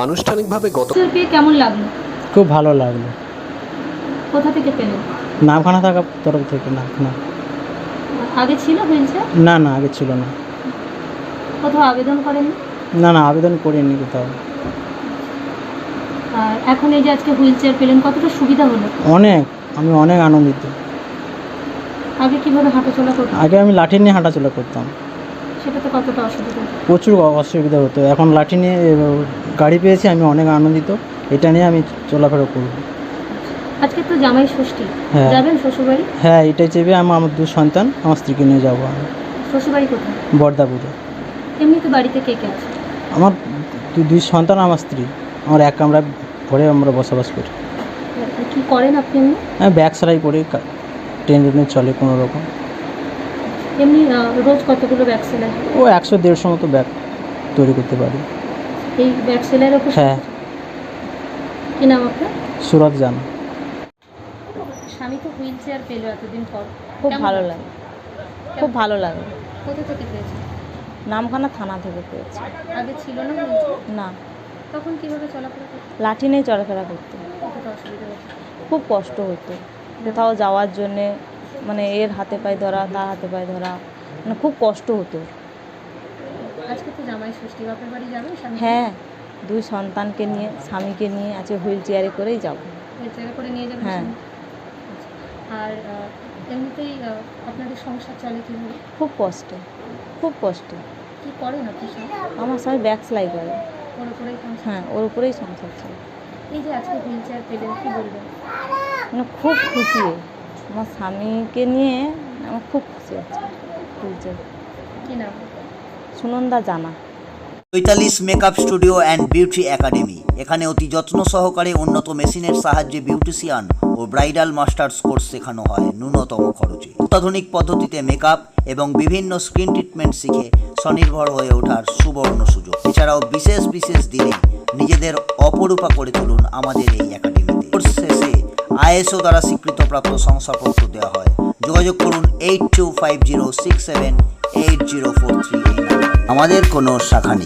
আনুষ্ঠানিকভাবে গত পেয়ে কেমন লাগল? খুব ভালো লাগল। কোথা থেকে পেলেন নামখানা থাকার তরফ থেকে নামখানা। আগে ছিল চেয়ার না না আগে ছিল না। কোথাও আবেদন করেননি? না না আবেদন করিনি কোথাও। আর এখন এই যে আজকে হুইল চেয়ার পেলেন কতটা সুবিধা হলো? অনেক আমি অনেক আনন্দিত। আগে কীভাবে হাঁটাচলা করতেন? আগে আমি লাঠি নিয়ে হাঁটাচলা করতাম। সেটাতে কতটা অসুবিধা? প্রচুর অসুবিধা হতো। এখন লাঠি নিয়ে গাড়ি পেয়েছি আমি অনেক আনন্দিত। এটা নিয়ে আমি চলাফেরা করব। আজকে তো জামাই ষষ্ঠী। হ্যাঁ। যাবেন শ্বশুরবাড়ি? হ্যাঁ এটাই চেপে আমার আমার দু সন্তান আমার স্ত্রীকে নিয়ে যাব আমি। শ্বশুরবাড়ি কোথায়? বর্দাপুরে এমনিতে বাড়িতে কে কে আছে? আমার দুই সন্তান আমার স্ত্রী। আমার এক কামরা ঘরে আমরা বসবাস করি। আর কি করেন আপনি এমনি? আমি ব্যাগ সেলাই করি ট্রেন ট্রেনে চলে কোনো রকম। এমনি রোজ কতগুলো ব্যাগ সেলাই ও একশো দেড়শো মতো ব্যাগ তৈরি করতে পারি। এই ব্যাগ সেলাইয়ের ওপর হ্যাঁ। কি নাম আপনার? সুরত জান। স্বামী তো হুইল চেয়ার পেল এতদিন পর। খুব ভালো লাগে। খুব ভালো লাগে। কোথা থেকে পেয়েছে? নামখানা থানা থেকে পেয়েছি। আগে ছিল না হুইল না। তখন কীভাবে চলাফেরা করতে? লাঠি নিয়ে চলাফেরা করতে। খুব কষ্ট হতো। কোথাও যাওয়ার জন্যে মানে এর হাতে পায়ে ধরা তার হাতে পায়ে ধরা মানে খুব কষ্ট হতো। আজকে হ্যাঁ দুই সন্তানকে নিয়ে স্বামীকে নিয়ে আছে হুইল চেয়ারে করেই যাব। হুইল চেয়ারে করে নিয়ে যাবেন হ্যাঁ। আচ্ছা। আর এমনিতেই আপনাদের সংসার চলে কীভাবে? খুব কষ্ট খুব কষ্ট। কী করেন আপনি সব? আমার স্বামী ব্যাগ সেলাই করে। ওর উপরেই হ্যাঁ ওর উপরেই সংসার চলে। এই যে আজকে হুইল চেয়ার পেলেন কী বলবেন? মানে খুব খুশি আমার স্বামীকে নিয়ে আমার খুব খুশি আছে নাম? সুনন্দা জানা। Chaitalish makeup studio and beauty academy. এখানে অতি যত্ন সহকারে উন্নত মেশিনের সাহায্যে বিউটিশিয়ান ও ব্রাইডাল মাস্টার্স কোর্স শেখানো হয় ন্যূনতম খরচে। অত্যাধুনিক পদ্ধতিতে মেকআপ এবং বিভিন্ন স্কিন ট্রিটমেন্ট শিখে স্বনির্ভর হয়ে ওঠার সুবর্ণ সুযোগ। এছাড়াও বিশেষ বিশেষ দিনে নিজেদের অপরূপা করে তুলুন আমাদের এই একাডেমিতে। কোর্স শেষে আইএসও দ্বারা স্বীকৃতপ্রাপ্ত শংসাপত্র দেওয়া হয় যোগাযোগ করুন eight two five zero six seven eight zero four three eight. আমাদের কোনো শাখা নেই